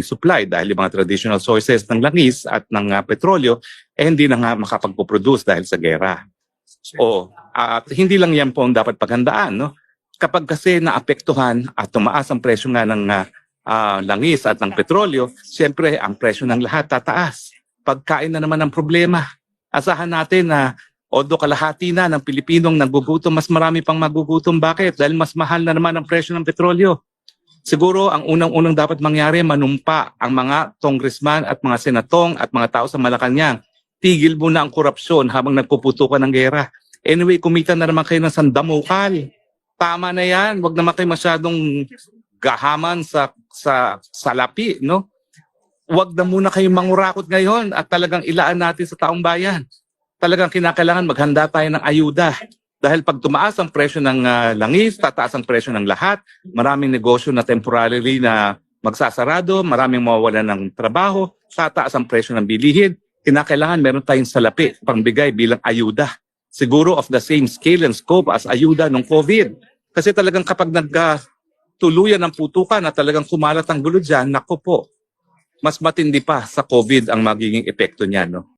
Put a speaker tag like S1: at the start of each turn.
S1: supply dahil yung mga traditional sources ng langis at ng ah, petrolyo eh hindi na nga makapagpo-produce dahil sa gera. O at hindi lang yan po ang dapat paghandaan no. Kapag kasi naapektuhan at tumaas ang presyo nga ng ah, ah, langis at ng petrolyo, siyempre ang presyo ng lahat tataas. Pagkain na naman ang problema. Asahan natin na Odo kalahati na ng Pilipinong nagugutom, mas marami pang magugutom. Bakit? Dahil mas mahal na naman ang presyo ng petrolyo. Siguro ang unang-unang dapat mangyari, manumpa ang mga congressman at mga senatong at mga tao sa Malacanang. Tigil muna ang korupsyon habang nagpuputukan ng gera. Anyway, kumita na naman kayo ng sandamukal. Tama na yan. Huwag naman kayo masyadong gahaman sa sa salapi, no? Huwag na muna kayong mangurakot ngayon at talagang ilaan natin sa taong bayan talagang kinakailangan maghanda tayo ng ayuda. Dahil pag tumaas ang presyo ng ah, langis, tataas ang presyo ng lahat, maraming negosyo na temporarily na magsasarado, maraming mawawalan ng trabaho, tataas ang presyo ng bilihin, kinakailangan meron tayong salapi pangbigay bilang ayuda. Siguro of the same scale and scope as ayuda ng COVID. Kasi talagang kapag nagtuluyan ng putukan at talagang kumalat ang gulo dyan, nako po, mas matindi pa sa COVID ang magiging epekto niyan. No?